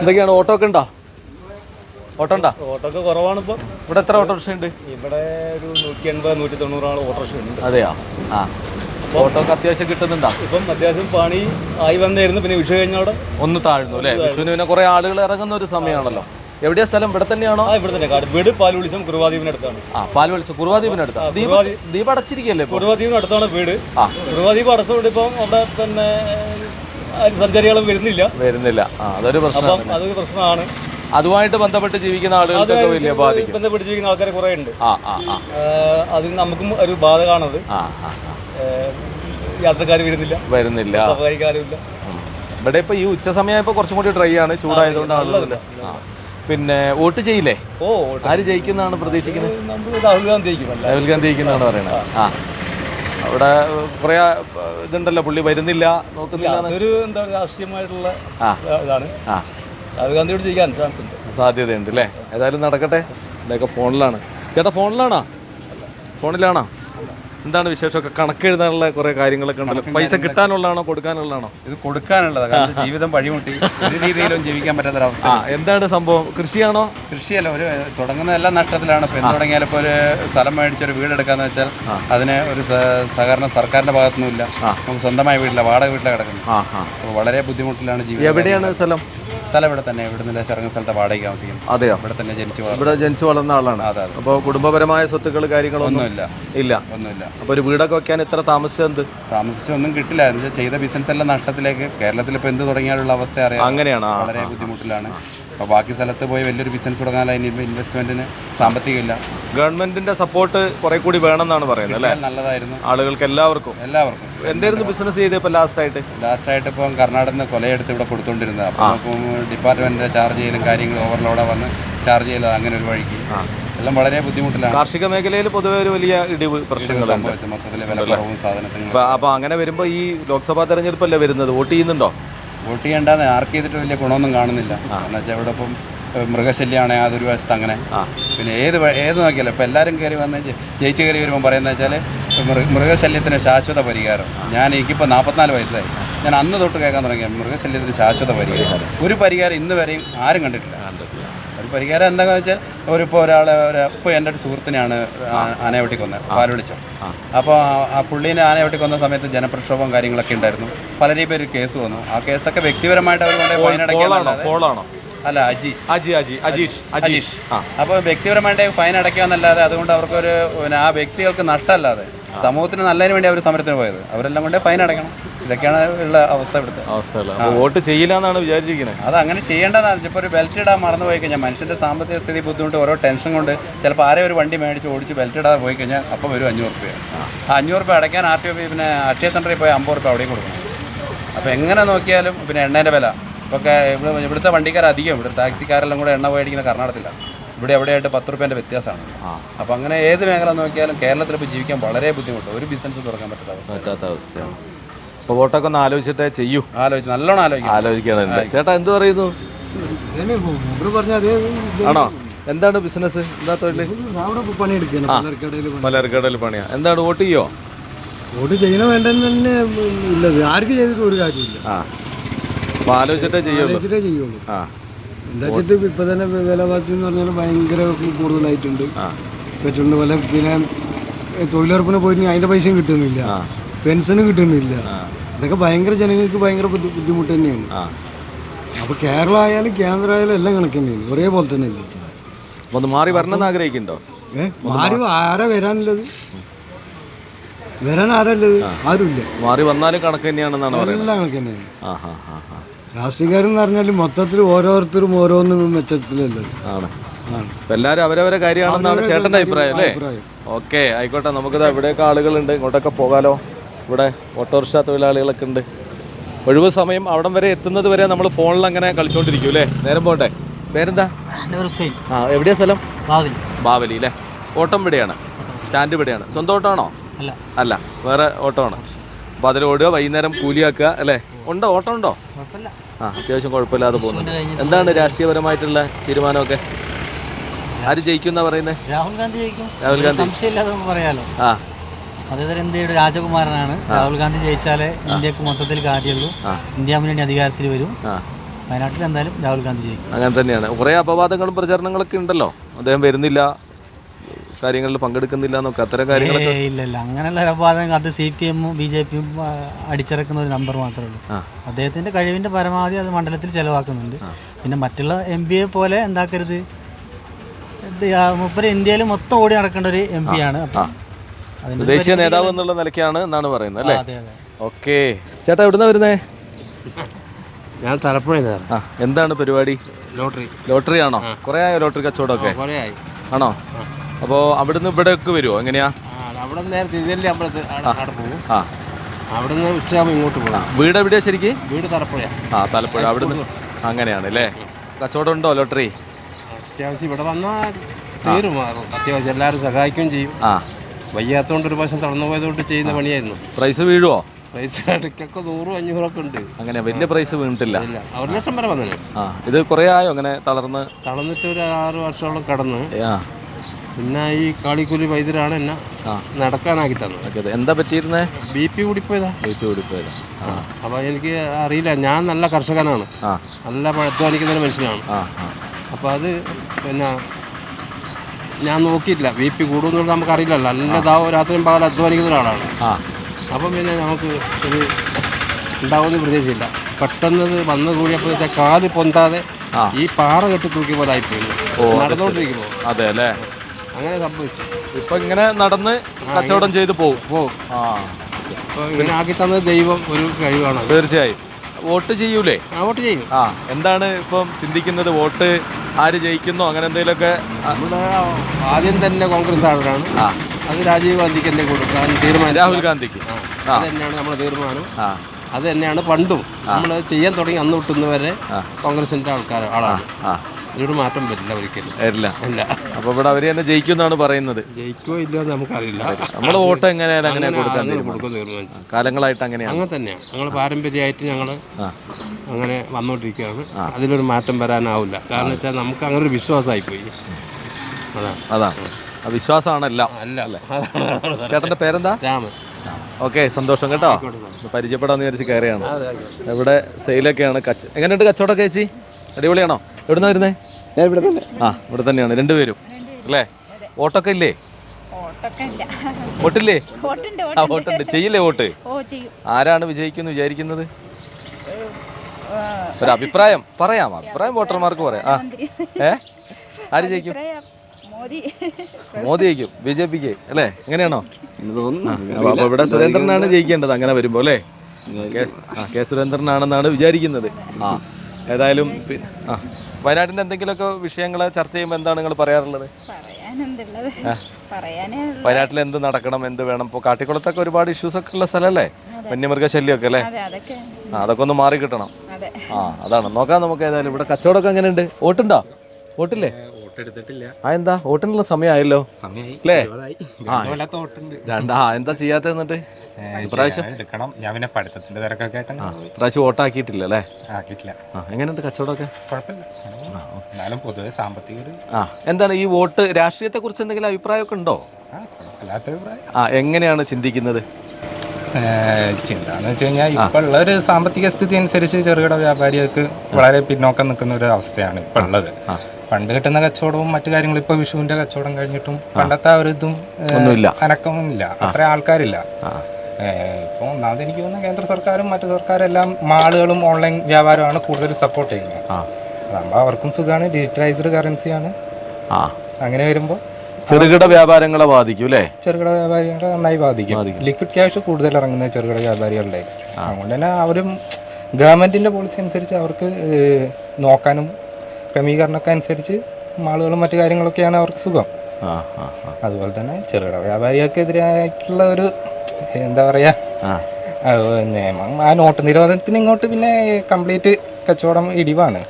എന്തൊക്കെയാണ്? ഓട്ടോ ഒക്കെ ഉണ്ടോ? ഓട്ടോ ഉണ്ടോ? ഓട്ടോ ഒക്കെ കുറവാണ് ഇപ്പൊ ഇവിടെ എത്ര ഓട്ടോറിക്ഷ ഉണ്ട് ഇവിടെ ഒരു നൂറ്റി എൺപത് നൂറ്റി തൊണ്ണൂറാണ് ഓട്ടോറിക്ഷ ഉണ്ട്. അതെയോ? ആ. ഓട്ടോ ഒക്കെ അത്യാവശ്യം കിട്ടുന്നുണ്ടോ? ഇപ്പം അത്യാവശ്യം പണി ആയി വന്നായിരുന്നു പിന്നെ വിഷു കഴിഞ്ഞവിടെ ഒന്ന് താഴ്ന്നു അല്ലേ? വിഷുവിന് പിന്നെ കുറെ ആളുകൾ ഇറങ്ങുന്ന ഒരു സമയമാണല്ലോ. എവിടെയാ സ്ഥലം? ഇവിടെ തന്നെയാണോ? ഇവിടെ തന്നെ കാട് വീട് പാലുവിളിച്ചം കുറുവാദ്വീപിനടുത്താണ്. ആ പാൽ വിളിച്ചു കുറുവാദ്വീപിനടുത്ത് ദീപ ദീപ അടച്ചിരിക്കല്ലേ ഇപ്പോൾ? കുറുവാദ്വീപിനടുത്താണ് വീട്. ആ. കുറുവാദ്വീപ് അടച്ചുകൊണ്ട് ഇപ്പം അവിടെ പിന്നെ ആരും സഞ്ചാരികളും വരുന്നില്ല. വരുന്നില്ല. അതൊരു പ്രശ്നം അതൊരു പ്രശ്നമാണ്. അതുമായിട്ട് ബന്ധപ്പെട്ട് ജീവിക്കുന്ന ആളുകൾക്കൊക്കെ വലിയ ബാധിക്കും ബന്ധപ്പെട്ട് ജീവിക്കുന്ന ആൾക്കാർ കുറേ ഉണ്ട് അതിന് നമുക്കും ഒരു ആ ആ. യാത്രക്കാർ വരുന്നില്ല. വരുന്നില്ല. സഹകരിക്കാരുമില്ല ഇവിടെ ഇപ്പൊ ഈ ഉച്ച സമയമായപ്പോ കുറച്ചും കൂടി ഡ്രൈ ആണ്. ചൂടായതുകൊണ്ട് ആളുകളില്ല പിന്നെ വോട്ട് ചെയ്യില്ലേ? ഓ ആര് ജയിക്കുന്നതാണ് പ്രതീക്ഷിക്കുന്നത്? രാഹുൽ ഗാന്ധി രാഹുൽ ഗാന്ധി ജയിക്കുന്നതാണ് പറയുന്നത് ആ. അവിടെ കുറെ ഇതുണ്ടല്ലോ പുള്ളി വരുന്നില്ല നോക്കുന്നില്ല ഒരു അതൊരു എന്താ രാഷ്ട്രീയമായിട്ടുള്ള. ഇതാണ്. ആ. രാഹുൽ ഗാന്ധിയോട് ജയിക്കാൻ ചാൻസ് ഉണ്ട്. സാധ്യതയുണ്ട് അല്ലേ ഏതായാലും നടക്കട്ടെ. ഇതൊക്കെ ഫോണിലാണ്. ചേട്ടാ ഫോണിലാണോ? ഫോണിലാണോ? എന്താണ് വിശേഷമൊക്കെ? കണക്കെഴുതാനുള്ള കുറെ കാര്യങ്ങളൊക്കെ ഉണ്ടല്ലോ. പൈസ കിട്ടാനുള്ളതാണോ കൊടുക്കാനുള്ളതാണോ? ഇത് കൊടുക്കാനുള്ളതാണ് കാരണം ജീവിതം വഴിമുട്ടി. ഒരു രീതിയിലും ജീവിക്കാൻ പറ്റാത്തൊരവസ്ഥ. അവസ്ഥ എന്താണ് സംഭവം? കൃഷിയാണോ? കൃഷിയല്ല ഒരു തുടങ്ങുന്ന എല്ലാ നഷ്ടത്തിലാണ്. ഇപ്പൊ എന്ത് തുടങ്ങിയാലും ഇപ്പോൾ ഒരു സ്ഥലം മേടിച്ചൊരു വീട് എടുക്കാന്ന് വെച്ചാൽ അതിന് ഒരു സഹകരണ സർക്കാരിന്റെ ഭാഗത്തുനിന്നില്ല നമുക്ക് സ്വന്തമായ വീട്ടിലെ വാടക വീട്ടിലാണ് കിടക്കുന്നത്. വളരെ ബുദ്ധിമുട്ടിലാണ് ജീവിതം എവിടെയാണ് സ്ഥലം? സ്ഥലം ഇവിടെ തന്നെ ഇവിടെ നിന്ന് ഇറങ്ങുന്ന സ്ഥലത്ത് വാടകയ്ക്ക് താമസിക്കുന്നു അതെയോ? ഇവിടെ തന്നെ ജനിച്ചു ഇവിടെ ജനിച്ചു വളർന്ന ആളാണ്. അതെ അപ്പോൾ കുടുംബപരമായ സ്വത്തുക്കൾ കാര്യങ്ങളൊന്നും ഇല്ല ഇല്ല. ഒന്നുമില്ല. അപ്പോൾ ഒരു വീടൊക്കെ വെക്കാൻ ഇത്ര താമസിച്ചെന്ത് താമസിച്ചൊന്നും കിട്ടില്ല. ചെയ്ത ബിസിനസ് എല്ലാം നഷ്ടത്തിലേക്ക് കേരളത്തിൽ ഇപ്പോൾ എന്ത് തുടങ്ങിയാലുള്ള അവസ്ഥ അറിയാം. അങ്ങനെയാണ്. വളരെ ബുദ്ധിമുട്ടിലാണ്. അപ്പോൾ ബാക്കി സ്ഥലത്ത് പോയി വലിയൊരു ബിസിനസ് തുടങ്ങാൻ അതിന് ഇൻവെസ്റ്റ്മെന്റിന് സാമ്പത്തികമില്ല. ഗവൺമെന്റിന്റെ സപ്പോർട്ട് കുറെ കൂടി വേണമെന്നാണ് പറയുന്നത് അല്ലേ? നല്ലതായിരുന്നു. ആളുകൾക്ക് എല്ലാവർക്കും. എല്ലാവർക്കും. എന്തായിരുന്നു ബിസിനസ് ചെയ്തപ്പോൾ ലാസ്റ്റ് ആയിട്ട്? ലാസ്റ്റ് ആയിട്ട് ഇപ്പം കർണാടകയിൽ നിന്ന് കൊലയെടുത്ത് ഇവിടെ കൊടുത്തോണ്ടിരുന്നത്. അപ്പോൾ ഡിപ്പാർട്ട്മെന്റിന്റെ ചാർജ് ചെയ്യലും കാര്യങ്ങളും ഓവർലോഡ് വന്ന് ചാർജ് ചെയ്യലും അങ്ങനെ ഒരു വഴിക്ക്. എല്ലാം വളരെ ബുദ്ധിമുട്ടിലാണ്. കാർഷിക മേഖലയിൽ പൊതുവെ ഒരു വലിയ ഇടിവ് പ്രശ്നങ്ങളുണ്ട് മൊത്തത്തിലെ വില കുറവും സാധനത്തിന് അപ്പൊ അപ്പൊ അങ്ങനെ വരുമ്പോൾ ഈ ലോക്സഭാ തെരഞ്ഞെടുപ്പല്ലേ വരുന്നത്? വോട്ട് ചെയ്യുന്നുണ്ടോ? വോട്ട് ചെയ്യേണ്ടെന്ന് ആർക്ക് ചെയ്തിട്ട് വലിയ ഗുണമൊന്നും കാണുന്നില്ല. എന്ന് വെച്ചാൽ ഇവിടെ ഇപ്പം മൃഗശല്യമാണ് അതൊരു വശത്ത് അങ്ങനെ പിന്നെ ഏത് ഏത് നോക്കിയാലും ഇപ്പം എല്ലാവരും കയറി വന്ന് ജയിച്ച് കയറി വരുമ്പോൾ പറയുന്നത് വെച്ചാൽ മൃഗ മൃഗശല്യത്തിന് ശാശ്വത പരിഹാരം. ഞാൻ എനിക്കിപ്പോൾ നാൽപ്പത്തിനാല് വയസ്സായി. ഞാൻ അന്ന് തൊട്ട് കേൾക്കാൻ തുടങ്ങിയ മൃഗശല്യത്തിന് ശാശ്വത പരിഹാരം. ഒരു പരിഹാരം ഇന്ന് വരെയും ആരും കണ്ടിട്ടില്ല. പരിഹാരം എന്താണെന്ന് വെച്ചാൽ ഒരിപ്പോൾ ഒരാളെ ഒരു ഇപ്പോൾ എന്റെ ഒരു സുഹൃത്തിനെയാണ് ആന ആനയെ വെട്ടി കൊന്നത് പാലുവിളിച്ചം അപ്പോൾ ആ- പുള്ളീനെ ആനയെ വെട്ടി കൊന്ന സമയത്ത് ജനപ്രക്ഷോഭം കാര്യങ്ങളൊക്കെ ഉണ്ടായിരുന്നു. പല പേര് കേസ് വന്നു. ആ കേസൊക്കെ വ്യക്തിപരമായിട്ട് അവർ കൊണ്ട് ഫൈൻ അടയ്ക്കാണോ അല്ല അജി. അജി അജി അജീഷ് അജീഷ്. അപ്പോൾ വ്യക്തിപരമായിട്ട് ഫൈൻ അടയ്ക്കാന്നല്ലാതെ അതുകൊണ്ട് അവർക്കൊരു ആ വ്യക്തികൾക്ക് നഷ്ടമല്ലാതെ സമൂഹത്തിന് നല്ലതിന് വേണ്ടി അവർ സമരത്തിന് പോയത്. അവരെല്ലാം കൊണ്ട് ഫൈൻ അടയ്ക്കണം. ഇതൊക്കെയാണ് ഉള്ള അവസ്ഥ ഇവിടുത്തെ. അവസ്ഥ വോട്ട് ചെയ്യില്ല എന്നാണ് വിചാരിച്ചിരിക്കുന്നത് അത് അങ്ങനെ ചെയ്യേണ്ടതാണ് ഇപ്പോൾ ഒരു ബെൽറ്റ് ഇടാൻ മറന്നു പോയി കഴിഞ്ഞാൽ മനുഷ്യന്റെ സാമ്പത്തിക സ്ഥിതി ബുദ്ധിമുട്ട് ഓരോ ടെൻഷൻ കൊണ്ട് ചിലപ്പോൾ ആരെ ഒരു വണ്ടി മേടിച്ച് ഓടിച്ച് ബെൽറ്റ് ഇടാതെ പോയി കഴിഞ്ഞാൽ അപ്പോൾ വരും അഞ്ഞൂറ് രൂപ ആ. അഞ്ഞൂറ് രൂപ അടയ്ക്കാൻ ആർ ടി ഒ പിന്നെ അക്ഷയ സെന്ററിൽ പോയി അമ്പത് രൂപ അവിടെയും കൊടുക്കും അപ്പോൾ എങ്ങനെ നോക്കിയാലും പിന്നെ എണ്ണേന്റെ വില. ഇവിടെ ഇവിടുത്തെ വണ്ടിക്കാർ അധികം ഇവിടെ ടാക്സിക്കാരെല്ലാം കൂടെ എണ്ണ മേടിക്കുന്ന കർണാടകത്തിലാണ് ഇവിടെ എവിടെയായിട്ട് പത്ത് റുപ്യേന്റെ വ്യത്യാസമാണ്. അപ്പോൾ അങ്ങനെ ഏത് മേഖല നോക്കിയാലും കേരളത്തിൽ ഇപ്പോൾ ജീവിക്കാൻ വളരെ ബുദ്ധിമുട്ട്. ഒരു ബിസിനസ് തുടങ്ങാൻ പറ്റാത്ത അവസ്ഥ പറ്റാത്ത അവസ്ഥയാണ്. അപ്പോൾ വോട്ടൊക്കെ ഒന്ന് ആലോചിച്ചിട്ടേ ചെയ്യൂ. ആലോചിച്ച് നല്ലോണം ആലോചിക്കണം. ചേട്ടാ എന്ത് പറയുന്നു? ആണോ? എന്താണ് ബിസിനസ് എന്താ തൊഴിൽ മലർക്കടയിൽ പണിയാ. എന്താണ് വോട്ട് ചെയ്യോ? വോട്ട് ചെയ്യണ വേണ്ടെന്ന് തന്നെ ആർക്ക് ചെയ്തിട്ട് ഒരു കാര്യമില്ല ആ. അപ്പോൾ ആലോചിച്ചിട്ടേ ചെയ്യുള്ളൂ. ആലോചിച്ചിട്ടേ ചെയ്യുള്ളൂ. ആ. എന്താ വെച്ചിട്ട് ഇപ്പൊ തന്നെ വിലവാസി എന്ന് പറഞ്ഞാൽ ഭയങ്കര കൂടുതലായിട്ടുണ്ട്. പെട്രോളിന് വില പിന്നെ തൊഴിലുറപ്പിന് പോയിട്ട് അതിന്റെ പൈസയും കിട്ടുന്നില്ല. പെൻഷനും കിട്ടുന്നില്ല. ഇതൊക്കെ ഭയങ്കര ജനങ്ങൾക്ക് ഭയങ്കര ബുദ്ധിമുട്ട് തന്നെയാണ്. അപ്പൊ കേരളം ആയാലും കേന്ദ്രം ആയാലും എല്ലാം കണക്ക് തന്നെയാണ് ഒരേപോലെ തന്നെ ഒന്ന് മാറി വരണമെന്ന് ആഗ്രഹിക്കുന്നുണ്ടോ? മാറി ആരും വരാനുള്ളത്? വരാൻ ആരല്ലത് ഇല്ല മാറി വന്നാലും കണക്ക് തന്നെയാണെന്നാണ് എല്ലാം കണക്ക് തന്നെയാണ്. രാഷ്ട്രീയക്കാരെന്ന് പറഞ്ഞാൽ മൊത്തത്തിൽ ഓരോരുത്തരും ഓരോന്നും മെച്ചത്തിലല്ലേ? ആണ്. എല്ലാവരും അവരവരെ കാര്യമാണെന്നാണ് ചേട്ടന്റെ അഭിപ്രായം അല്ലേ. ഓക്കെ ആയിക്കോട്ടെ നമുക്കിത് ഇവിടെയൊക്കെ ആളുകളുണ്ട് ഇങ്ങോട്ടൊക്കെ പോകാലോ. ഇവിടെ ഓട്ടോറിക്ഷ തൊഴിലാളികളൊക്കെ ഉണ്ട്. ഒഴിവ് സമയം അവിടം വരെ എത്തുന്നത് വരെ നമ്മൾ ഫോണിൽ അങ്ങനെ കളിച്ചോണ്ടിരിക്കും അല്ലേ? നേരം പോട്ടെ. പേരെന്താ? ഹുസൈൻ. ആ എവിടെയാ സ്ഥലം? ബാവലി. ബാവലി അല്ലേ? ഓട്ടം ഇവിടെയാണ്. സ്റ്റാൻഡ് ഇവിടെയാണ്. സ്വന്തം ഓട്ടോ ആണോ അല്ല. അല്ല വേറെ ഓട്ടോ ആണ് അപ്പോൾ അതിൽ ഓടുക വൈകുന്നേരം കൂലിയാക്കുക അല്ലേ? ഉണ്ടോ? ഓട്ടോ ഉണ്ടോ? ആ അത്യാവശ്യം കുഴപ്പമില്ലാതെ പോകുന്നുണ്ട്. എന്താണ് രാഷ്ട്രീയപരമായിട്ടുള്ള തീരുമാനമൊക്കെ? ആര് ജയിക്കും എന്നാ പറയുന്നത് രാഹുൽ ഗാന്ധി ജയിക്കും. രാഹുൽ ഗാന്ധി. സംശയമില്ലാതെ പറയാലോ. ആ. അതേതരം ഇന്ത്യയുടെ രാജകുമാരനാണ്. രാഹുൽ ഗാന്ധി ജയിച്ചാലേ ഇന്ത്യയ്ക്ക് മൊത്തത്തിൽ കാര്യമുള്ളൂ. ഇന്ത്യ മുന്നണി അധികാരത്തിൽ വരും. വയനാട്ടിൽ എന്തായാലും രാഹുൽ ഗാന്ധി ജയിക്കും. അങ്ങനെ തന്നെയാണ്. കുറേ അപവാദങ്ങളും പ്രചരണങ്ങളൊക്കെ ഉണ്ടല്ലോ. അദ്ദേഹം വരുന്നില്ല. കാര്യങ്ങളിൽ പങ്കെടുക്കുന്നില്ല എന്നൊക്കെ? അത്തരം കാര്യങ്ങളൊക്കെ ഇല്ലല്ല ഇല്ല ഇല്ല. അങ്ങനെയുള്ള കൊലപാതകം അത് സി പി എമ്മും ബി ജെ പിയും അടിച്ചിറക്കുന്ന ഒരു നമ്പർ മാത്രമേ ഉള്ളൂ. അദ്ദേഹത്തിന്റെ കഴിവിന്റെ പരമാവധി അത് മണ്ഡലത്തിൽ ചെലവാക്കുന്നുണ്ട്. പിന്നെ മറ്റുള്ള എം പിയെ പോലെ എന്താക്കരുത്? മുപ്പര് ഇന്ത്യയിൽ മൊത്തം ഓടി നടക്കേണ്ട ഒരു എം പി ആണ്. ദേശീയ നേതാവ് എന്നുള്ള നിലയ്ക്കാണ് എന്നാണ് പറയുന്നത് അല്ലേ? ഓക്കെ. ചേട്ടാ എവിടുന്ന വരുന്നേ? ഞാൻ തലപ്പുഴ എന്താണ് പരിപാടി? ലോട്ടറി. ലോട്ടറി ആണോ കുറേ ആയോ ലോട്ടറി കച്ചവടമൊക്കെ? ആണോ? അപ്പോൾ അവിടുന്ന് ഇവിടെയൊക്കെ വരുമോ എങ്ങനെയാ? അവിടെ നേരെ തിരുനെല്ലി അമ്പലത്തിൽ അവിടെ പോകും ആ അവിടെ നിന്ന് ഉച്ചയാകുമ്പോൾ ഇങ്ങോട്ട് പോകണം വീട് എവിടെയാ ശരിക്ക്? വീട് തലപ്പുഴ ആ തലപ്പുഴ. അവിടുന്ന് അങ്ങനെയാണ് അല്ലേ? കച്ചവടം ഉണ്ടോ ലോട്ടറി? അത്യാവശ്യം ഇവിടെ വന്നാൽ തീരും. അത്യാവശ്യം എല്ലാവരും സഹായിക്കുകയും ചെയ്യും. ആ. വയ്യാത്തതുകൊണ്ട് ഒരു പ്രാവശ്യം തളർന്നു പോയതുകൊണ്ട് ചെയ്യുന്ന പണിയായിരുന്നു. പ്രൈസ് വീഴുവോ? പ്രൈസ് ഇടയ്ക്കൊക്കെ നൂറും അഞ്ഞൂറൊക്കെ ഉണ്ട്. അങ്ങനെ വലിയ പ്രൈസ് വീണിട്ടില്ല. ഒരു ലക്ഷം വരെ വന്നില്ല ആ. ഇത് കുറേ ആയോ അങ്ങനെ തളർന്ന്? തളർന്നിട്ട് ഒരു ആറ് വർഷത്തോളം കടന്ന്. പിന്നെ ഈ കാളിക്കൂലി വൈദ്യരാണ് എന്നെ. നടക്കാനാക്കി തന്നത്. എന്താ പറ്റിയിരുന്നേ? ബി പി കൂടിപ്പോയതാ. ബി പി ആ. അപ്പോൾ എനിക്ക് അറിയില്ല. ഞാൻ നല്ല കർഷകനാണ്. നല്ല അധ്വാനിക്കുന്ന ഒരു മനുഷ്യനാണ്. അപ്പോൾ അത് പിന്നെ ഞാൻ നോക്കിയില്ല ബി പി കൂടുമെന്നുള്ളത് നമുക്കറിയില്ലല്ലോ നല്ല ദാവ് രാത്രിയും പകൽ അധ്വാനിക്കുന്ന ഒരാളാണ്. അപ്പം പിന്നെ നമുക്ക് ഇത് ഉണ്ടാവുമെന്ന് പ്രതീക്ഷയില്ല. പെട്ടെന്ന് ഇത് വന്നു കൂടിയപ്പോൾ കാൽ പൊന്താതെ ഈ പാറ കെട്ടി തൂക്കിയ പോലെ ആയിപ്പോയി. നടന്നുകൊണ്ടിരിക്കുമ്പോൾ അതെ അല്ലേ? അങ്ങനെ സംഭവിച്ചു. ഇപ്പൊ ഇങ്ങനെ നടന്ന് കച്ചവടം ചെയ്ത് പോകും പോകും ആ. ഇങ്ങനെ ആക്കി തന്നത് ദൈവം ഒരു കഴിവാണ് തീർച്ചയായും. വോട്ട് ചെയ്യൂലേ? വോട്ട് ചെയ്യും. ആ എന്താണ് ഇപ്പം ചിന്തിക്കുന്നത്? വോട്ട് ആര് ജയിക്കുന്നോ? അങ്ങനെ എന്തെങ്കിലുമൊക്കെ ഒക്കെ ആദ്യം തന്നെ കോൺഗ്രസ് ആളാണ് ആ. അത് രാജീവ് ഗാന്ധിക്ക് തന്നെ കൊടുക്കാൻ തീരുമാനം രാഹുൽ ഗാന്ധിക്ക്. ആ. അത് തന്നെയാണ് നമ്മുടെ തീരുമാനം. ആ. അത് തന്നെയാണ് പണ്ടും നമ്മൾ ചെയ്യാൻ തുടങ്ങി അന്ന് തൊട്ടുന്ന വരെ കോൺഗ്രസിന്റെ ആൾക്കാർ ആളാണ്. ആ. ഇതിനൊരു മാറ്റം വരില്ല ഒരിക്കലും. വരില്ല. ഇല്ല അപ്പൊ ഇവിടെ അവർ തന്നെ ജയിക്കുന്നാണ് പറയുന്നത്. ജയിക്കോ ഇല്ലയോ എന്ന് നമുക്കറിയില്ല നമ്മൾ വോട്ട് എങ്ങനെയാണ് അങ്ങനെ കൊടുക്കാൻ അങ്ങനെ. തീരുമാനിച്ചു. കാലങ്ങളായിട്ട് അങ്ങനെയാണ്. അങ്ങനെ തന്നെയാണ്. ഞങ്ങൾ പാരമ്പര്യമായിട്ട് ഞങ്ങൾ അങ്ങനെ വന്നുകൊണ്ടിരിക്കുകയാണ് അതിലൊരു മാറ്റം വരാനാവില്ല. കാരണം വെച്ചാൽ നമുക്ക് അങ്ങനെ ഒരു വിശ്വാസമായി പോയി അതാണ് അതാണ് ആ വിശ്വാസമാണല്ല. അല്ല. അല്ല? ചേട്ടന്റെ പേരെന്താ? രാമൻ. ഓക്കെ സന്തോഷം കേട്ടോ. പരിചയപ്പെടാന്ന് വിചാരിച്ച് കയറിയാണ് ഇവിടെ സെയിലൊക്കെയാണ് കച്ച എങ്ങനെയുണ്ട് കച്ചവടമൊക്കെ ചേച്ചി? അടിപൊളിയാണോ? എവിടുന്ന വരുന്നേ? ഞാൻ ഇവിടെ തന്നെ. ആ ഇവിടെ തന്നെയാണ്. രണ്ടുപേരും. അല്ലേ? വോട്ടൊക്കെ ഇല്ലേ? വോട്ടൊക്കെ ഇല്ല. വോട്ടില്ലേ? ആ വോട്ടുണ്ട്. ചെയ്യില്ലേ വോട്ട്? ഓ ചെയ്യും. ആരാണ് വിജയിക്കുന്നു വിചാരിക്കുന്നത്? ഒരു അഭിപ്രായം പറയാം. അഭിപ്രായം വോട്ടർമാർക്ക് പറയാം. ആ. ഏ? ആര് ജയിക്കും? മോദി. മോദി ജയിക്കും. ബി ജെ പിക്ക്. അല്ലേ? എങ്ങനെയാണോ? അപ്പൊ- ഇവിടെ സുരേന്ദ്രനാണ് ജയിക്കേണ്ടത്. അങ്ങനെ വരുമ്പോ അല്ലേ? കെ സുരേന്ദ്രനാണെന്നാണ് വിചാരിക്കുന്നത്. ആ ഏതായാലും ആ. വയനാട്ടിന്റെ എന്തെങ്കിലുമൊക്കെ വിഷയങ്ങൾ ചർച്ച ചെയ്യുമ്പോൾ എന്താണ് നിങ്ങൾ പറയാറുള്ളത്? വയനാട്ടിൽ എന്ത് നടക്കണം എന്ത് വേണം? ഇപ്പോൾ കാട്ടിക്കുളത്തൊക്കെ ഒരുപാട് ഇഷ്യൂസ് ഒക്കെ ഉള്ള സ്ഥലമല്ലേ വന്യമൃഗശല്യമൊക്കെ അല്ലേ? ആ അതൊക്കെ. ഒന്ന് മാറി കിട്ടണം. ആ അതാണ്. നോക്കാം നമുക്ക് ഏതായാലും. ഇവിടെ കച്ചവടമൊക്കെ എങ്ങനെയുണ്ട്? വോട്ടുണ്ടോ? വോട്ടില്ലേ? വോട്ടെടുത്തിട്ടില്ല ആ എന്താ വോട്ടിനുള്ള സമയമായല്ലോ. സമയമായി. അല്ലേ? ആ എന്താ ചെയ്യാത്ത എന്നിട്ട്? ഇപ്രാവശ്യം എടുക്കണം. ഞാൻ പിന്നെ പഠിത്തത്തിന്റെ തിരക്കൊക്കെ ആയിട്ട്. ഇപ്രാവശ്യം വോട്ടാക്കിയിട്ടില്ല അല്ലേ? ആക്കിയിട്ടില്ല. എങ്ങനെയുണ്ട് കച്ചവടമൊക്കെ? എന്നാലും പൊതുവെ സാമ്പത്തിക ആ എന്താണ് ഈ വോട്ട് രാഷ്ട്രീയത്തെ കുറിച്ച് എന്തെങ്കിലും അഭിപ്രായമൊക്കെ ഉണ്ടോ? ആ എങ്ങനെയാണ് ചിന്തിക്കുന്നത്? ഏഹ് ചിന്താന്ന് വെച്ച് കഴിഞ്ഞാൽ ഇപ്പൊ ഉള്ള ഒരു സാമ്പത്തിക സ്ഥിതി അനുസരിച്ച് ചെറുകിട വ്യാപാരികൾക്ക് വളരെ പിന്നോക്കം നിൽക്കുന്ന ഒരു അവസ്ഥയാണ് ഇപ്പൊ ഉള്ളത്. പണ്ട് കിട്ടുന്ന കച്ചവടവും മറ്റു കാര്യങ്ങളും ഇപ്പൊ വിഷുവിന്റെ കച്ചവടം കഴിഞ്ഞിട്ടും പണ്ടത്തെ ആ ഒരു ഇതും. അനക്കമൊന്നുമില്ല. അത്ര ആൾക്കാരില്ല. ഇപ്പൊ ഇപ്പോൾ ഒന്നാമത് എനിക്ക് തോന്നുന്നു കേന്ദ്ര സർക്കാരും മറ്റു സർക്കാരും എല്ലാം മാളുകളും ഓൺലൈൻ വ്യാപാരമാണ് കൂടുതൽ സപ്പോർട്ട് ചെയ്യുന്നത്. അതാകുമ്പോ അതാകുമ്പോൾ അവർക്കും സുഖമാണ് ഡിജിറ്റലൈസ്ഡ് കറൻസിയാണ് അങ്ങനെ വരുമ്പോൾ ചെറുകിട വ്യാപാരങ്ങളെ ബാധിക്കും അല്ലേ? ചെറുകിട വ്യാപാരികളെ നന്നായി ബാധിക്കും. ലിക്വിഡ് ക്യാഷ് കൂടുതൽ ഇറങ്ങുന്ന ചെറുകിട വ്യാപാരികളുടെ. അതുകൊണ്ട് തന്നെ അവരും ഗവൺമെന്റിന്റെ പോളിസി അനുസരിച്ച് അവർക്ക് നോക്കാനും ക്രമീകരണമൊക്കെ അനുസരിച്ച് മാളുകളും മറ്റു കാര്യങ്ങളൊക്കെയാണ് അവർക്ക് സുഖം. ആ ആ ആ. അതുപോലെ തന്നെ ചെറുകിട വ്യാപാരികൾക്കെതിരായിട്ടുള്ള ഒരു എന്താ പറയാ ആ. ആ, നിയമം ആ നോട്ട് നിരോധനത്തിന് ഇങ്ങോട്ട് പിന്നെ കംപ്ലീറ്റ് കച്ചവടം ഇടിവാണ്.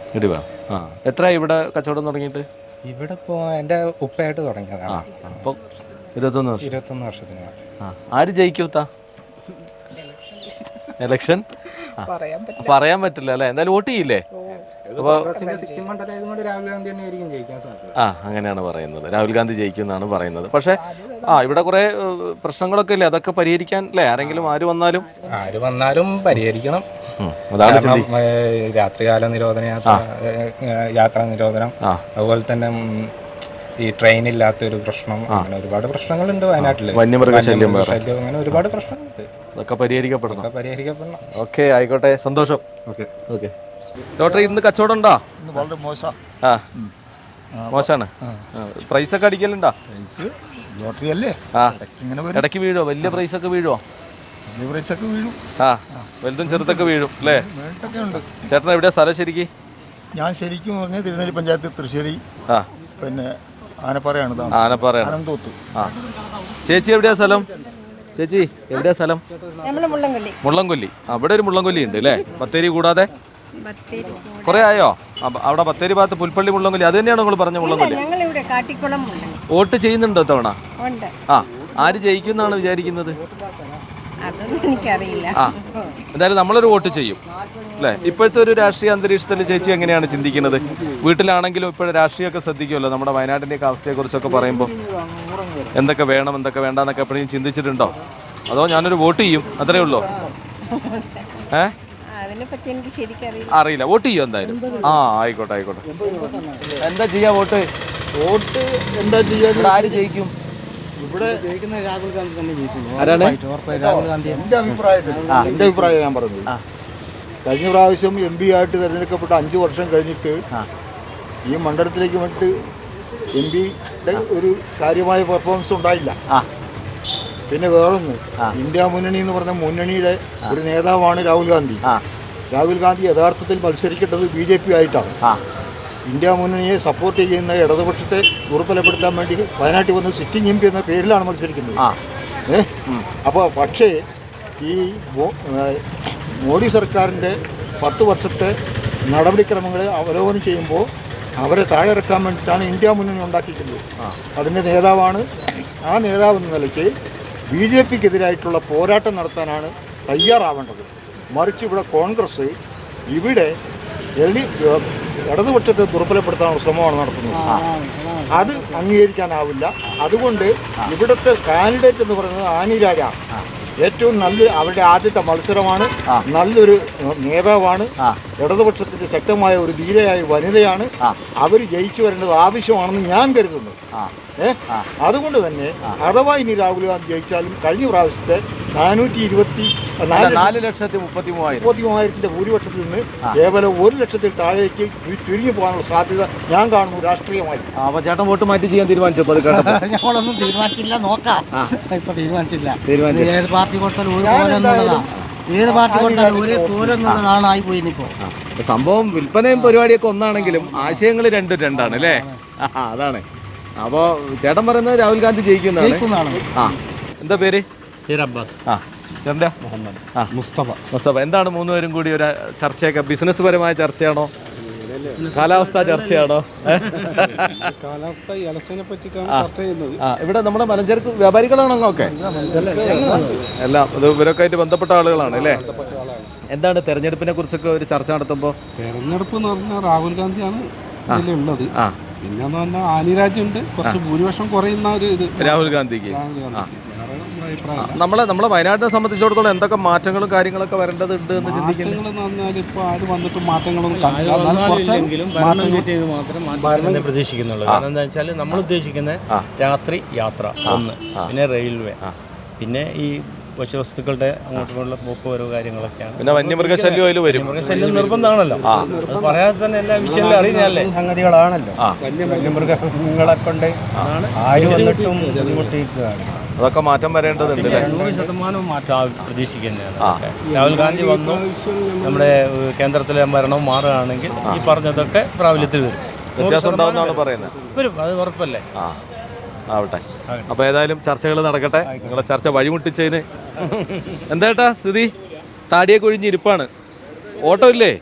എത്ര ഇവിടെ കച്ചവടം തുടങ്ങിയിട്ട്? ഇവിടെ ഇപ്പോൾ എന്റെ ഉപ്പയായിട്ട് തുടങ്ങിയതാണ്. അപ്പോൾ ഇരുപത്തൊന്ന് വർഷം. ഇരുപത്തൊന്ന് വർഷത്തിന് ആ. ആര് ജയിക്കൂത്താ എലക്ഷൻ ആ. പറയാൻ പറ്റില്ല. അല്ലേ? എന്തായാലും വോട്ട് ചെയ്യില്ലേ? അപ്പോൾ ആ അങ്ങനെയാണ് പറയുന്നത്. രാഹുൽ ഗാന്ധി ജയിക്കും എന്നാണ് പറയുന്നത്. പക്ഷേ ആ ഇവിടെ കുറേ പ്രശ്നങ്ങളൊക്കെ ഇല്ലേ? അതൊക്കെ പരിഹരിക്കാൻ അല്ലേ ആരെങ്കിലും ആര് വന്നാലും? ആര് വന്നാലും പരിഹരിക്കണം. അതാണ് ചിന്തി. രാത്രികാല നിരോധന യാത്ര യാത്രാ നിരോധനം. അതുപോലെ തന്നെ ഈ ട്രെയിൻ ഇല്ലാത്ത ഒരു പ്രശ്നം അങ്ങനെ ഒരുപാട് പ്രശ്നങ്ങളുണ്ട് വയനാട്ടിൽ. വന്യമൃഗശല്യം. അങ്ങനെ ഒരുപാട് പ്രശ്നങ്ങളുണ്ട്. അതൊക്കെ പരിഹരിക്കപ്പെടണം. അതൊക്കെ പരിഹരിക്കപ്പെടണം. ഓക്കെ ആയിക്കോട്ടെ. സന്തോഷം. ഓക്കെ. ഓക്കെ. ഡോക്ടർ ഇന്ന് കച്ചവടം ഉണ്ടോ? വളരെ മോശം. ആ. മോശമാണ് പ്രൈസ് ഒക്കെ അടിക്കലുണ്ടോ? പ്രൈസ് ലോട്ടറി അല്ലേ? ആ. ഇടയ്ക്ക് വീഴോ വലിയ പ്രൈസ് ഒക്കെ വീഴോ വലിയ പ്രൈസൊക്കെ വീഴും. ആ. വലുതും ചെറുതൊക്കെ വീഴും അല്ലേ? വീട്ടൊക്കെ ഉണ്ട്. ചേട്ടൻ എവിടെയാ സ്ഥലം ശരിക്ക്? ഞാൻ ശരിക്കും പറഞ്ഞാൽ തിരുനെല്ലി പഞ്ചായത്ത് തൃശ്ശേരി ആ. പിന്നെ ആനപ്പാറയാണ് ആനപ്പാറയാണ്. അനന്തോത്ത്. ആ. ചേച്ചി എവിടെയാ സ്ഥലം? ചേച്ചി എവിടെയാ സ്ഥലം? നമ്മൾ മുള്ളംകൊല്ലി. മുള്ളംകൊല്ലി. അവിടെ ഒരു മുള്ളംകൊല്ലി ഉണ്ട് അല്ലേ? ബത്തേരി കൂടാതെ? കുറേ ആയോ? അവിടെ ബത്തേരി ഭാഗത്ത് പുൽപ്പള്ളി മുള്ളംകൊല്ലി അത് തന്നെയാണ് നിങ്ങൾ പറഞ്ഞ മുള്ളംകൊല്ലി വോട്ട് ചെയ്യുന്നുണ്ടോ തവണ ആ ആര് ജയിക്കുന്നാണ് വിചാരിക്കുന്നത്? ആ എന്തായാലും നമ്മളൊരു വോട്ട് ചെയ്യും അല്ലേ? ഇപ്പോഴത്തെ ഒരു രാഷ്ട്രീയ അന്തരീക്ഷത്തിൽ ചേച്ചി എങ്ങനെയാണ് ചിന്തിക്കുന്നത്? വീട്ടിലാണെങ്കിലും ഇപ്പോഴും രാഷ്ട്രീയമൊക്കെ ശ്രദ്ധിക്കുമല്ലോ നമ്മുടെ വയനാട്ടിന്റെയൊക്കെ അവസ്ഥയെക്കുറിച്ചൊക്കെ പറയുമ്പോൾ. എന്തൊക്കെ വേണം എന്തൊക്കെ വേണ്ടെന്നൊക്കെ എപ്പോഴും ചിന്തിച്ചിട്ടുണ്ടോ? അതോ ഞാനൊരു വോട്ട് ചെയ്യും അത്രേ ഉള്ളൂ? ഏ? എനിക്ക് ശരിക്കറിയില്ല അറിയില്ല. വോട്ട് ചെയ്യോ എന്തായാലും? ആ ആയിക്കോട്ടെ ആയിക്കോട്ടെ. എന്താ ചെയ്യാ വോട്ട്? വോട്ട് എന്താ ചെയ്യാ ആര് ജയിക്കും? ഇവിടെ ജയിക്കുന്ന രാഹുൽ ഗാന്ധി തന്നെ ജയിക്കുന്നു. ആരാണ്? രാഹുൽ ഗാന്ധി എന്റെ അഭിപ്രായത്തിൽ എന്റെ അഭിപ്രായം ഞാൻ പറഞ്ഞു കഴിഞ്ഞ പ്രാവശ്യം എം പി ആയിട്ട് തിരഞ്ഞെടുക്കപ്പെട്ട അഞ്ച് വർഷം കഴിഞ്ഞിട്ട് ഈ മണ്ഡലത്തിലേക്ക് വന്നിട്ട് എം പിയുടെ ഒരു കാര്യമായ പെർഫോമൻസ് ഉണ്ടായില്ല. പിന്നെ വേറൊന്ന് ഇന്ത്യ മുന്നണി എന്ന് പറഞ്ഞ മുന്നണിയുടെ ഒരു നേതാവാണ് രാഹുൽ ഗാന്ധി. രാഹുൽ ഗാന്ധി യഥാർത്ഥത്തിൽ മത്സരിക്കേണ്ടത് ബി ജെ പി ആയിട്ടാണ്. ഇന്ത്യ മുന്നണിയെ സപ്പോർട്ട് ചെയ്യുന്ന ഇടതുപക്ഷത്തെ ദുർബലപ്പെടുത്താൻ വേണ്ടി വയനാട്ടിൽ വന്ന് സിറ്റിംഗ് എം പി എന്ന പേരിലാണ് മത്സരിക്കുന്നത്. ഏ? അപ്പോൾ പക്ഷേ ഈ മോഡി സർക്കാരിന്റെ പത്ത് വർഷത്തെ നടപടിക്രമങ്ങളെ അവലോകനം ചെയ്യുമ്പോൾ അവരെ താഴെ ഇറക്കാൻ വേണ്ടിയിട്ടാണ് ഇന്ത്യ മുന്നണി ഉണ്ടാക്കിയിട്ടുള്ളത് അതിന്റെ നേതാവാണ് ആ നേതാവ് എന്ന നിലയ്ക്ക് ബി ജെ പിക്കെതിരായിട്ടുള്ള പോരാട്ടം നടത്താനാണ് തയ്യാറാവേണ്ടത്. മറിച്ച് ഇവിടെ കോൺഗ്രസ് ഇവിടെ എൽ ഡി ഇടതുപക്ഷത്തെ ദുർബലപ്പെടുത്താനുള്ള ശ്രമമാണ് നടത്തുന്നത്. അത് അംഗീകരിക്കാനാവില്ല. അതുകൊണ്ട് ഇവിടുത്തെ കാൻഡിഡേറ്റ് എന്ന് പറയുന്നത് ആനി രാജ. ഏറ്റവും നല്ല അവരുടെ ആദ്യത്തെ മത്സരമാണ്. നല്ലൊരു നേതാവാണ്. നേതാവാണ് ഇടതുപക്ഷത്തിന്റെ ശക്തമായ ഒരു ധീരയായ വനിതയാണ്. അവർ ജയിച്ചു വരേണ്ടത് ആവശ്യമാണെന്ന് ഞാൻ കരുതുന്നു. ഏ? അതുകൊണ്ട് തന്നെ അഥവാ ഇനി രാഹുൽ ഗാന്ധി ജയിച്ചാലും കഴിഞ്ഞ പ്രാവശ്യത്തെ നാനൂറ്റി ഇരുപത്തി നാല് ലക്ഷത്തി മുപ്പത്തി മൂവായിരം മുപ്പത്തി മൂവായിരത്തിന്റെ ഭൂരിപക്ഷത്തിൽ നിന്ന് കേവലം ഒരു ലക്ഷത്തിൽ താഴേക്ക് ചുരുങ്ങി പോകാനുള്ള സാധ്യത ഞാൻ കാണുന്നു രാഷ്ട്രീയമായി. ആ, അപ്പൊ ചേട്ടൻ വോട്ട് മാറ്റി ചെയ്യാൻ തീരുമാനിച്ചോ ഞങ്ങളൊന്നും തീരുമാനിച്ചില്ല നോക്കാം. ഇപ്പൊ തീരുമാനിച്ചില്ല. തീരുമാനിച്ചില്ല. ഏത് പാർട്ടി കൊടുത്താലും ഏത് പാർട്ടി കൊടുത്താലും ഒരേ ഇനിയിപ്പോ. സംഭവം വിൽപ്പനയും പരിപാടിയൊക്കെ ഒന്നാണെങ്കിലും ആശയങ്ങൾ രണ്ടും രണ്ടാണ് അല്ലേ അതാണ്. അപ്പോ ചേട്ടൻ പറയുന്നത് രാഹുൽ ഗാന്ധി ജയിക്കുന്നതാണ്. ജയിക്കുന്നതാണ്. ആ എന്താ പേര്? അബ്ബാസ്. ആ ചേട്ടന്റെ മുഹമ്മദ്. ആ മുസ്തഫ. മുസ്തഫ. എന്താണ് മൂന്നുപേരും കൂടി ഒരു ചർച്ചയൊക്കെ ബിസിനസ് പരമായ ചർച്ചയാണോ? കാലാവസ്ഥ ചർച്ചയാണോ? പറ്റിയിട്ടാണ് ആ. ചർച്ച ചെയ്യുന്നത്. ആ ഇവിടെ നമ്മുടെ മലഞ്ചരക്ക് വ്യാപാരികളാണോ ഒക്കെ എല്ലാം. ഇത് ഇവരൊക്കെ ആയിട്ട് ബന്ധപ്പെട്ട ആളുകളാണ് അല്ലേ? എന്താണ് തെരഞ്ഞെടുപ്പിനെ കുറിച്ചൊക്കെ ഒരു ചർച്ച നടത്തുമ്പോൾ തെരഞ്ഞെടുപ്പ് എന്ന് പറഞ്ഞാൽ രാഹുൽ ഗാന്ധിയാണ് ഇതിലുള്ളത്. പിന്നെ പറഞ്ഞാൽ ആനിരാജ്യം ഉണ്ട് കുറച്ച് ഭൂരിപക്ഷം കുറയുന്ന ഒരു ഇത്. രാഹുൽ ഗാന്ധിക്ക്. രാഹുൽ ഗാന്ധിക്ക്. നമ്മളെ നമ്മളെ വയനാട്ടിനെ സംബന്ധിച്ചിടത്തോളം എന്തൊക്കെ മാറ്റങ്ങളും കാര്യങ്ങളൊക്കെ വരേണ്ടതുണ്ട് എന്ന് ചിന്തിക്കുന്നു? മാറ്റങ്ങൾ എന്ന് പറഞ്ഞാൽ ഇപ്പോൾ ആര് വന്നിട്ട് മാറ്റങ്ങളൊന്നും പ്രതീക്ഷിക്കുന്നുള്ളൂ. കാരണം എന്താ വെച്ചാൽ നമ്മൾ ഉദ്ദേശിക്കുന്ന രാത്രി യാത്ര ഒന്ന് പിന്നെ റെയിൽവേ പിന്നെ ഈ ഭക്ഷ്യവസ്തുക്കളുടെ അങ്ങോട്ടുള്ള പോക്ക് ഓരോ കാര്യങ്ങളൊക്കെയാണ്. പിന്നെ വന്യമൃഗശല്യം അതിൽ വരും. വന്യമൃഗശല്യം നിർബന്ധമാണല്ലോ. അത് പറയാതെ തന്നെ എല്ലാ വിഷയങ്ങളും അറിയുന്നതല്ലേ? സംഗതികളാണല്ലോ. വന്യമൃഗങ്ങളെ കൊണ്ട് ആര് വന്നിട്ടും ബുദ്ധിമുട്ടിയിരിക്കുകയാണ് അതൊക്കെ മാറ്റം വരേണ്ടതുണ്ട് അല്ലേ? നൂറ് ശതമാനവും മാറ്റം പ്രതീക്ഷിക്കുന്നതാണ്. രാഹുൽ ഗാന്ധി വന്നു. നമ്മുടെ കേന്ദ്രത്തിലെ മരണവും മാറുകയാണെങ്കിൽ ഈ പറഞ്ഞതൊക്കെ പ്രാബല്യത്തിൽ വരും. വ്യത്യാസം. പറയുന്നത്. വരും. അത് ഉറപ്പല്ലേ? ആവട്ടെ. അപ്പോൾ ഏതായാലും ചർച്ചകൾ നടക്കട്ടെ. നിങ്ങളെ ചർച്ച വഴിമുട്ടിച്ചതിന്. എന്താട്ടാ സ്ഥിതി? താടിയെ കൊഴിഞ്ഞിരിപ്പാണ് ഓട്ടോ ഇല്ലേ?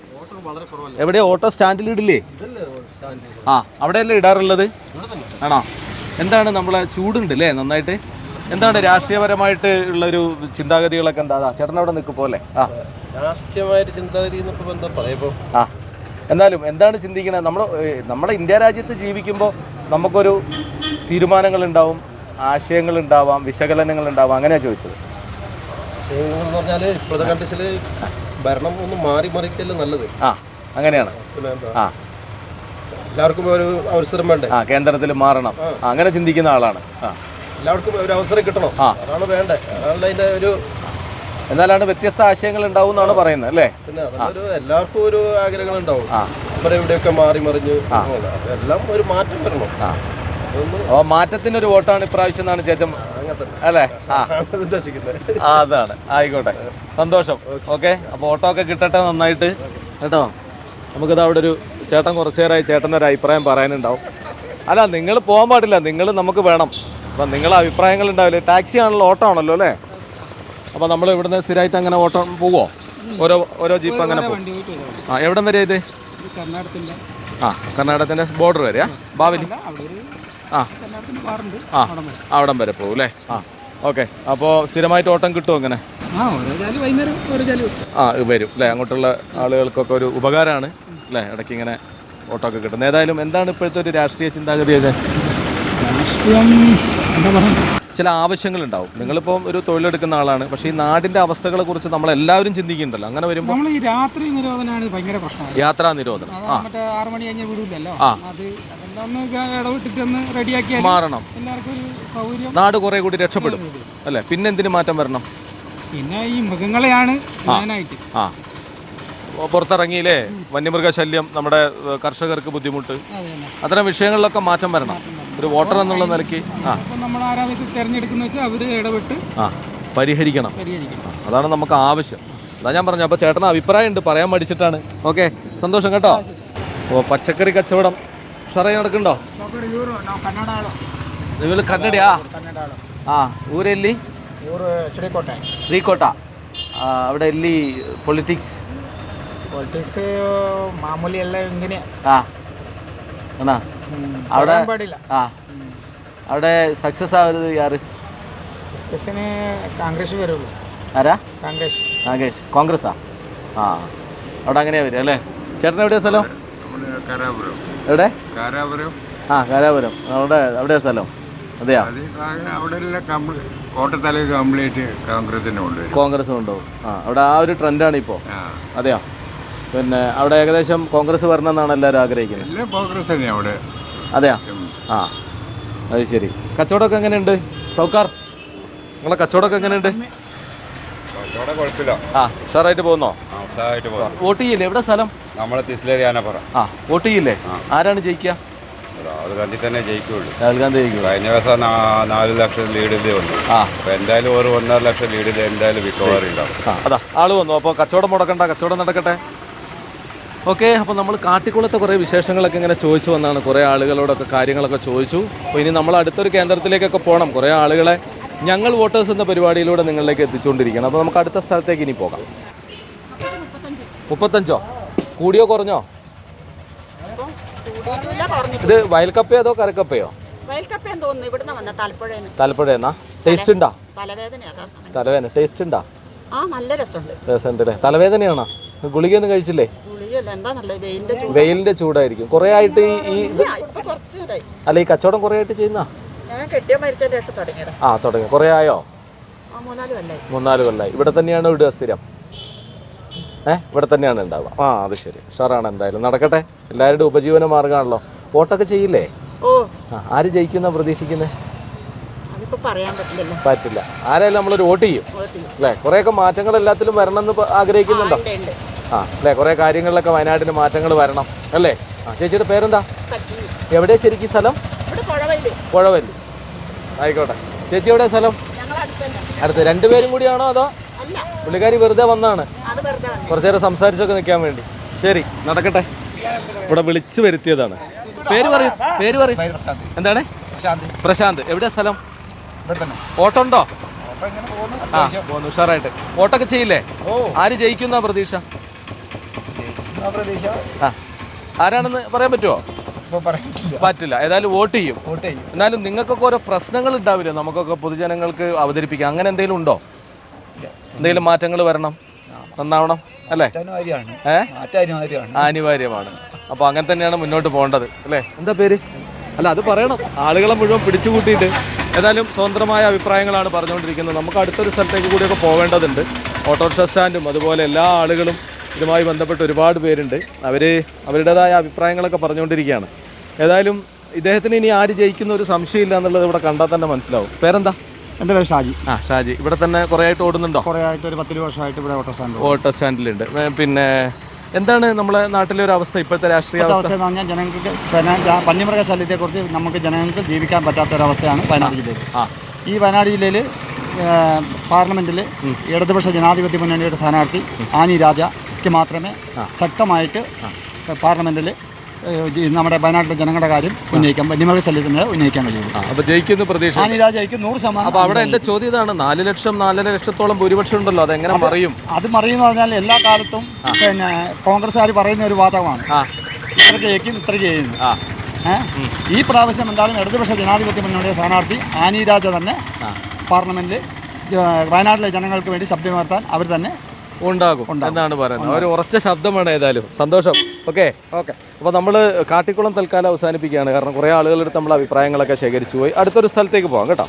എവിടെയാ ഓട്ടോ? സ്റ്റാൻഡിൽ ഇടില്ലേ? ആ അവിടെയല്ലേ ഇടാറുള്ളത്? ആണോ? എന്താണ് നമ്മളെ ചൂടുണ്ട് അല്ലേ? നന്നായിട്ട്? എന്താണ് രാഷ്ട്രീയപരമായിട്ട് ഉള്ള ഒരു ചിന്താഗതികളൊക്കെ എന്താ? ചേട്ടൻ അവിടെ നിൽക്കും പോലെ. ആ. ചിന്താഗതി എന്നപ്പോൾ എന്താ പറയുമ്പോൾ ആ. എന്നാലും എന്താണ് ചിന്തിക്കുന്നത് നമ്മൾ നമ്മുടെ ഇന്ത്യ രാജ്യത്ത് ജീവിക്കുമ്പോൾ നമുക്കൊരു തീരുമാനങ്ങൾ ഉണ്ടാവും ആശയങ്ങൾ ഉണ്ടാവാം വിശകലനങ്ങൾ ഉണ്ടാവാം. അങ്ങനെയാണ് ചോദിച്ചത്. എന്ന് പറഞ്ഞാൽ ഇപ്പോഴത്തെ കണ്ടീഷനിൽ ഭരണം ഒന്ന് മാറി മറിക്കല്ല നല്ലത്. ആ അങ്ങനെയാണ്. ആ. എല്ലാവർക്കും ഒരു അവസരം വേണ്ടേ? ആ കേന്ദ്രത്തിൽ മാറണം. അങ്ങനെ ചിന്തിക്കുന്ന ആളാണ്. ആ. എല്ലാവർക്കും ഒരു അവസരം കിട്ടണം. അതാണ് വേണ്ടേ അതാണ് അതിന്റെ ഒരു എന്നാലാണ് വ്യത്യസ്ത ആശയങ്ങൾ ഉണ്ടാവും എന്നാണ് പറയുന്നത് അല്ലേ? പിന്നെ അതൊരു എല്ലാവർക്കും ഒരു ആഗ്രഹങ്ങൾ ഉണ്ടാവും. എവിടെയൊക്കെ ഇവിടെയൊക്കെ മാറി മറിഞ്ഞ് എല്ലാം ഒരു മാറ്റം വരണം. അപ്പോൾ മാറ്റത്തിന്റെ ഒരു വോട്ടാണ് ഇപ്രാവശ്യം എന്നാണ് ചേച്ചൻ അല്ലേ? ആ. അതാണ് ആയിക്കോട്ടെ. സന്തോഷം. ഓക്കെ. അപ്പോൾ ഓട്ടോ ഒക്കെ കിട്ടട്ടെ നന്നായിട്ട്. കേട്ടോ? നമുക്കിത് അവിടെ ഒരു ചേട്ടൻ കുറച്ചേരായി ചേട്ടന്റെ ഒരു അഭിപ്രായം പറയാനുണ്ടാവും. അല്ല നിങ്ങൾ പോകാൻ പാടില്ല. നിങ്ങൾ നമുക്ക് വേണം. അപ്പം നിങ്ങളെ അഭിപ്രായങ്ങൾ ഉണ്ടാവില്ലേ? ടാക്സി ആണല്ലോ ഓട്ടോ ആണല്ലോ അല്ലേ? അപ്പോൾ നമ്മൾ ഇവിടുന്ന് സ്ഥിരമായിട്ട് അങ്ങനെ ഓട്ടോ പോവോ? ഓരോ ഓരോ ജീപ്പ് അങ്ങനെ പോകും. ആ എവിടം വരെ ഇത്? ആ കർണാടകത്തിന്റെ ബോർഡർ വരെയാ? ബാവലി ആ. ആ അവിടം വരെ. പോകും അല്ലേ? ആ ഓക്കെ. അപ്പോൾ സ്ഥിരമായിട്ട് ഓട്ടം കിട്ടുമോ അങ്ങനെ? ആ വരും അല്ലേ? അങ്ങോട്ടുള്ള ആളുകൾക്കൊക്കെ ഒരു ഉപകാരമാണ് അല്ലേ? ഇടയ്ക്ക് ഇങ്ങനെ ഓട്ടോ ഒക്കെ കിട്ടുന്നത് ഏതായാലും എന്താണ് ഇപ്പോഴത്തെ ഒരു രാഷ്ട്രീയ ചിന്താഗതിയൊക്കെ രാഷ്ട്രീയം എന്താ പറയുക ചില ആവശ്യങ്ങളുണ്ടാവും. നിങ്ങളിപ്പോൾ ഒരു തൊഴിലെടുക്കുന്ന ആളാണ്. പക്ഷേ ഈ നാടിന്റെ അവസ്ഥകളെ കുറിച്ച് നമ്മൾ എല്ലാവരും ചിന്തിക്കുന്നുണ്ടല്ലോ. അങ്ങനെ വരുമ്പോൾ നമ്മൾ ഈ രാത്രി നിരോധനമാണ് ഭയങ്കര പ്രശ്നം യാത്രാ നിരോധനം. ആ. മറ്റേ ആറ് മണി കഴിഞ്ഞ വിടൂലല്ലോ ആ. അത് ഗ- ഇടവിട്ടിട്ട് ഒന്ന് റെഡിയാക്കിയാൽ മാറണം. എല്ലാവർക്കും ഒരു സൗകര്യം നാട് കുറെ കൂടി രക്ഷപ്പെടും. അല്ലേ? പിന്നെ എന്തിന് മാറ്റം വരണം? പിന്നെ ഈ മൃഗങ്ങളെയാണ് മെയിനായിട്ട്. ആ. പുറത്തിറങ്ങിയില്ലേ? വന്യമൃഗശല്യം നമ്മുടെ ഏഹ്, കർഷകർക്ക് ബുദ്ധിമുട്ട്. അത് തന്നെ അത്തരം വിഷയങ്ങളിലൊക്കെ മാറ്റം വരണം. ഒരു വോട്ടർ എന്നുള്ള നിലയ്ക്ക് ആ അപ്പം നമ്മൾ ആരാധന തിരഞ്ഞെടുക്കുന്ന വെച്ചാൽ അവർ ഇടപെട്ട് ആ പരിഹരിക്കണം പരിഹരിക്കണം അതാണ് നമുക്ക് ആവശ്യം അതാ ഞാൻ പറഞ്ഞു അപ്പോൾ ചേട്ടന് അഭിപ്രായം ഉണ്ട് പറയാൻ മടിച്ചിട്ടാണ് ഓക്കെ സന്തോഷം കേട്ടോ ഓ പച്ചക്കറി കച്ചവടം ഷറേ നടക്കുന്നുണ്ടോ നിങ്ങൾ കന്നഡയാ ആ ಊರೆಲ್ಲಿ ಊರು ಶ್ರೀಕೋಟೆ ಶ್ರೀಕೋಟ ಆ, അവിടെ ಎಲ್ಲಿ പൊളിറ്റിക്സ് ಪೊಲಿಟಿಕ್ಸ್ ಮಾಮೂಲಿ ಎಲ್ಲ ಹಿಂಗೇನೆ ആ ആണോ അവിടെ ആ. അവിടെ സക്സസ് ആവരുത് യാറ് സക്സസിന് കോൺഗ്രസ് വരുള്ളൂ. ആരാ? കോൺഗ്രസ് കോൺഗ്രസ് കോൺഗ്രസ്സാ ആ? അവിടെ അങ്ങനെയാ വരിക അല്ലേ? ചേട്ടൻ എവിടെയാ സ്ഥലം? എവിടെ? ആ കാരാപുരം. അവിടെ എവിടെയാ സ്ഥലം. അതെയാ? കോട്ടത്തല കംപ്ലീറ്റ് കോൺഗ്രസിന് കോൺഗ്രസ് ഉണ്ടോ ആ അവിടെ ആ ഒരു ട്രെൻഡാണ് ഇപ്പോൾ അതെയാ? പിന്നെ അവിടെ ഏകദേശം കോൺഗ്രസ് വരണം എന്നാണ് എല്ലാവരും ആഗ്രഹിക്കുന്നത്. എല്ലാം കോൺഗ്രസ് തന്നെയാണ് അവിടെ. അതെയാ? ആ. അത് ശരി. കച്ചവടമൊക്കെ എങ്ങനെയുണ്ട്? സൗക്കാർ നിങ്ങളെ കച്ചവടമൊക്കെ എങ്ങനെയുണ്ട്? കുഴപ്പമില്ല. ആ ഉഷാറായിട്ട് പോകുന്നോ? അവസാനമായിട്ട് പോകാം വോട്ട് ചെയ്യില്ലേ? എവിടെ സ്ഥലം? നമ്മളെ തിസ്ലേരിയാനെ പറ ആ വോട്ട് ചെയ്യില്ലേ? ആരാണ് ജയിക്കുക? രാഹുൽ ഗാന്ധി തന്നെ ജയിക്കുള്ളൂ. രാഹുൽ ഗാന്ധി ജയിക്കും കഴിഞ്ഞ ദിവസം നാല് ലക്ഷം ലീഡിലേ ഉള്ളൂ ആ. അപ്പോൾ എന്തായാലും ഒരു ഒന്നര ലക്ഷം ലീഡിൽ എന്തായാലും മിക്കവാറും ഉണ്ടാവും അതാ ആൾ വന്നു. അപ്പോൾ കച്ചവടം മുടക്കണ്ട കച്ചവടം നടക്കട്ടെ? ഓക്കെ അപ്പോൾ നമ്മൾ കാട്ടിക്കുളത്തെ കുറേ വിശേഷങ്ങളൊക്കെ ഇങ്ങനെ ചോദിച്ചു വന്നാണ്. കുറേ ആളുകളോടൊക്കെ കാര്യങ്ങളൊക്കെ ചോദിച്ചു. അപ്പോൾ ഇനി നമ്മൾ അടുത്തൊരു കേന്ദ്രത്തിലേക്കൊക്കെ പോകണം കുറേ ആളുകളെ ഞങ്ങൾ വോട്ടേഴ്സ് എന്ന പരിപാടിയിലൂടെ നിങ്ങളിലേക്ക് എത്തിച്ചുകൊണ്ടിരിക്കണം അപ്പോൾ നമുക്ക് അടുത്ത സ്ഥലത്തേക്ക് ഇനി പോകാം. മുപ്പത്തഞ്ചോ? കൂടിയോ കുറഞ്ഞോ? ഇത് വയൽക്കപ്പയോ അതോ കരക്കപ്പയോ തലപ്പുഴയെന്നാ ടേസ്റ്റ് ഉണ്ടോ? തലവേദന. ടേസ്റ്റ് ഉണ്ടോ? ആ നല്ല രസമുണ്ട്. രസമുണ്ട് അല്ലേ? തലവേദനയാണോ? ഗുളികയൊന്നും കഴിച്ചില്ലേ? വെയിലിന്റെ ചൂട്. വെയിലിന്റെ ചൂടായിരിക്കും. കുറെ ആയിട്ട് ഈ ഈ ഇത് ഇല്ല, ഇപ്പൊ കുറച്ച് നേരമായി അല്ല ഈ കച്ചവടം കുറെ ആയിട്ട് ചെയ്യുന്ന? ഞാൻ കെട്ടിയ മരിച്ചതിന് ശേഷം തുടങ്ങിയത്. ആ തുടങ്ങി. കുറെ ആയോ? ആ മൂന്നാൽ കൊല്ലായി. മൂന്നാൽ കൊല്ലായി. ഇവിടെ തന്നെയാണ് ഇടുക സ്ഥിരം ഏഹ് ഇവിടെ തന്നെയാണ് ഉണ്ടാവുക. ആ അത് ശരി. ഉഷാറാണ് എന്തായാലും. നടക്കട്ടെ. എല്ലാവരുടെ ഉപജീവന മാർഗമാണല്ലോ വോട്ടൊക്കെ ചെയ്യില്ലേ? ഓ. ആ ആര് ജയിക്കുന്ന പ്രതീക്ഷിക്കുന്നത് അതിപ്പോ പറയാൻ പറ്റില്ലല്ലോ. പറ്റില്ല. ആരായാലും നമ്മളൊരു വോട്ട് ചെയ്യും. അല്ലെ ചെയ്യും. അല്ലേ? കുറേയൊക്കെ മാറ്റങ്ങൾ എല്ലാത്തിലും വരണമെന്ന് എന്ന് ആഗ്രഹിക്കുന്നുണ്ടോ? ഉണ്ട്, ഉണ്ട്. ആ അല്ലേ? കുറേ കാര്യങ്ങളിലൊക്കെ വയനാട്ടിന് മാറ്റങ്ങൾ വരണം അല്ലേ? ആ ചേച്ചിയുടെ പേരെന്താ? എവിടെ എവിടെയാ ശരിക്കും സ്ഥലം? പുഴവല്ലി. ആയിക്കോട്ടെ. ചേച്ചി എവിടെ സ്ഥലം? അടുത്ത്. രണ്ടുപേരും കൂടിയാണോ അതോ? അല്ല. പുള്ളിക്കാരി വെറുതെ വന്നാണ്. അത് വെറുതെ വന്നു. കുറച്ചു നേരം സംസാരിച്ചൊക്കെ നിൽക്കാൻ വേണ്ടി. ശരി നടക്കട്ടെ. ഇവിടെ വിളിച്ചു വരുത്തിയതാണ്. പേര് പറയും പേര് പറയും. എന്താണ്? പ്രശാന്ത്. എവിടെയാ സ്ഥലം? ഓട്ടോ ഉണ്ടോ? ആ ഉഷാറായിട്ട്. ഓട്ടൊക്കെ ചെയ്യില്ലേ? ആര് ജയിക്കുന്ന പ്രതീക്ഷ? ആ ആരാണെന്ന് പറയാൻ പറ്റുമോ പറ്റില്ല. ഏതായാലും വോട്ട് ചെയ്യും. വോട്ട് ചെയ്യും. എന്നാലും നിങ്ങൾക്കൊക്കെ ഓരോ പ്രശ്നങ്ങൾ ഉണ്ടാവില്ല? നമുക്കൊക്കെ പൊതുജനങ്ങൾക്ക് അവതരിപ്പിക്കാം. അങ്ങനെ എന്തെങ്കിലും ഉണ്ടോ? എന്തെങ്കിലും മാറ്റങ്ങൾ വരണം? നന്നാവണം അല്ലേ? അനിവാര്യമാണ്. അപ്പൊ അങ്ങനെ തന്നെയാണ് മുന്നോട്ട് പോകേണ്ടത് അല്ലേ? എന്താ പേര്? അല്ല അത് പറയണം. ആളുകളെ മുഴുവൻ പിടിച്ചുകൂട്ടിയിട്ട് ഏതായാലും സ്വതന്ത്രമായ അഭിപ്രായങ്ങളാണ് പറഞ്ഞുകൊണ്ടിരിക്കുന്നത്. നമുക്ക് അടുത്തൊരു സ്ഥലത്തേക്ക് കൂടിയൊക്കെ പോകേണ്ടതുണ്ട്. ഓട്ടോറിക്ഷ സ്റ്റാൻഡും അതുപോലെ എല്ലാ ആളുകളും ഇതുമായി ബന്ധപ്പെട്ട് ഒരുപാട് പേരുണ്ട്. അവർ അവരുടേതായ അഭിപ്രായങ്ങളൊക്കെ പറഞ്ഞുകൊണ്ടിരിക്കുകയാണ്. ഏതായാലും ഇദ്ദേഹത്തിന് ഇനി ആര് ജയിക്കുന്ന ഒരു സംശയമില്ല എന്നുള്ളത് ഇവിടെ കണ്ടാൽ തന്നെ മനസ്സിലാവും. പേരെന്താ? എന്റെ പേര് ഷാജി. ആ ഷാജി. ഇവിടെ തന്നെ കുറേ ആയിട്ട് ഓടുന്നുണ്ടോ? കുറേ ആയിട്ട് ഒരു പത്തിരു വർഷമായിട്ട് ഇവിടെ ഓട്ടോ സ്റ്റാൻഡ് ഓട്ടോ സ്റ്റാൻഡിലുണ്ട്. പിന്നെ എന്താണ് നമ്മുടെ നാട്ടിലെ ഒരു അവസ്ഥ ഇപ്പോഴത്തെ രാഷ്ട്രീയ അവസ്ഥ? എന്ന് പറഞ്ഞാൽ ജനങ്ങൾക്ക് പന്നിമൃഗ വന്യമൃഗ ശല്യത്തെക്കുറിച്ച് നമുക്ക് ജനങ്ങൾക്ക് ജീവിക്കാൻ പറ്റാത്ത ഒരു അവസ്ഥയാണ് വയനാട് ജില്ലയിൽ ആ. ഈ വയനാട് ജില്ലയിൽ പാർലമെന്റിൽ ഇടതുപക്ഷ ജനാധിപത്യ മുന്നണിയുടെ സ്ഥാനാർത്ഥി ആനി രാജയ്ക്ക് മാത്രമേ ശക്തമായിട്ട് പാർലമെന്റിൽ നമ്മുടെ വയനാട്ടിലെ ജനങ്ങളുടെ കാര്യം ഉന്നയിക്കാൻ വന്യമൃഗ ശല്യത്തിന് ഉന്നയിക്കാൻ കഴിയുള്ളൂ. അപ്പോൾ അപ്പൊ ജയിക്കുന്ന പ്രതീക്ഷ. ആനി രാജയ്ക്ക് നൂറ് ശതമാനം അപ്പൊ അവിടെ ചോദ്യം ഇതാണ് നാല് ലക്ഷം നാലര ലക്ഷത്തോളം ഭൂരിപക്ഷം ഉണ്ടല്ലോ അത് അതെങ്ങനെ മറിയും? അത് മറിയെന്ന് പറഞ്ഞാൽ എല്ലാ കാലത്തും പിന്നെ കോൺഗ്രസ്സുകാർ പറയുന്ന ഒരു വാദമാണ്. ഇത്രയ്ക്ക് ജയിക്കും ഇത്ര ചെയ്യുന്നു ഈ പ്രാവശ്യം എന്തായാലും ഇടതുപക്ഷ ജനാധിപത്യ മുന്നണിയുടെ സ്ഥാനാർത്ഥി ആനി രാജ തന്നെ പാർലമെന്റിൽ വയനാട്ടിലെ ജനങ്ങൾക്ക് വേണ്ടി ശബ്ദമുയർത്താൻ അവർ തന്നെ ഉണ്ടാകും എന്നാണ് പറയുന്നത്. ഒരു ഉറച്ച ശബ്ദമാണ് ഏതായാലും. സന്തോഷം. ഓക്കെ. ഓക്കെ. അപ്പോൾ നമ്മൾ കാട്ടിക്കുളം തൽക്കാലം അവസാനിപ്പിക്കുകയാണ്. കാരണം കുറേ ആളുകളുടെ അടുത്ത് നമ്മൾ അഭിപ്രായങ്ങളൊക്കെ ശേഖരിച്ചു പോയി. അടുത്തൊരു സ്ഥലത്തേക്ക് പോകാം കേട്ടോ.